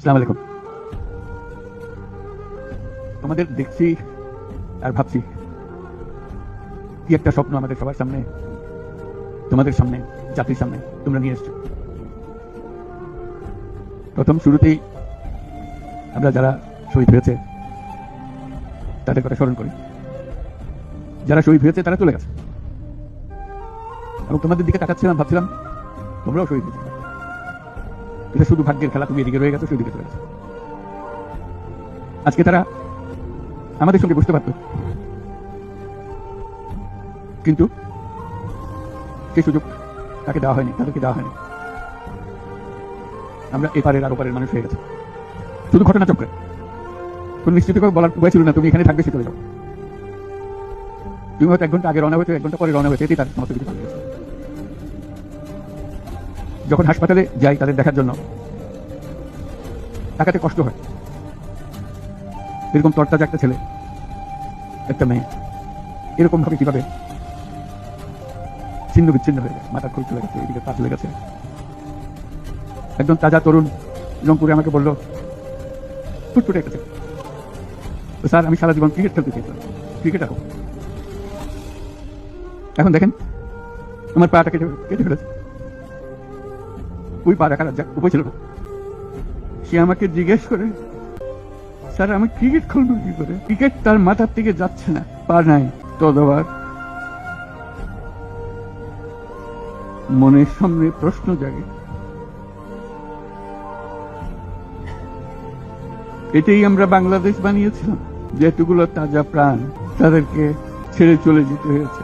সালাম আলাইকুম। তোমাদের দেখছি আর ভাবছি, কি একটা স্বপ্ন আমাদের সবার সামনে, তোমাদের সামনে, জাতির সামনে তোমরা নিয়ে এসছো। প্রথম শুরুতেই আমরা যারা শহীদ হয়েছে, তাদের কথা স্মরণ করি। যারা শহীদ হয়েছে, তারা চলে গেছে। এবং তোমাদের দিকে তাকাচ্ছিলাম, ভাবছিলাম, তোমরাও শহীদ হয়েছে। এটা শুধু ভাগ্যের খেলা, তুমি এদিকে রয়ে গেছো, সেদিকে চলে গেছো। আজকে তারা আমাদের সঙ্গে বুঝতে পারত। কিন্তু সেই সুযোগ তাকে দেওয়া হয়নি, তাদেরকে দেওয়া হয়নি। আমরা এপারের আর ওপারের মানুষ হয়ে গেছে। শুধু ঘটনা চক্রে কোন নিশ্চিত করে বলার উপায় ছিল না, তুমি এখানে থাকবে সে চলে যাও। তুমি হয়তো এক ঘণ্টা আগে রওনা হয়েছে, এক ঘণ্টা পরে রওনা হয়েছে এটাই তার সমস্ত কিছু। যখন হাসপাতালে যাই তাদের দেখার জন্য, তাকাতে কষ্ট হয়। এরকম তরতাজা একটা ছেলে, একটা মেয়ে এরকম ভাবে কীভাবে ছিন্ন বিচ্ছিন্ন হয়ে গেছে মাথার খোল চলে গেছে এদিকে পা চলে গেছে। একজন তাজা তরুণ রংপুরে আমাকে বলল, ফুটফুটে একটা ছেলে। তো স্যার, আমি সারা জীবন ক্রিকেট খেলতে চেয়েছিলাম। ক্রিকেটার হোক এখন দেখেন, আমার পাটা কেটে কেটে ফেলেছে। ওই পা রাখার উপায় ছিল না সে আমাকে জিজ্ঞেস করে, স্যার, আমি ক্রিকেট খেলব কি করে? ক্রিকেট তার মাথার থেকে যাচ্ছে না পা নাই। তদবার মনের সামনে প্রশ্ন জাগে। এটাই আমরা বাংলাদেশ বানিয়েছিলাম, যেটুকুলো তাজা প্রাণ তাদেরকে ছেড়ে চলে যেতে হয়েছে।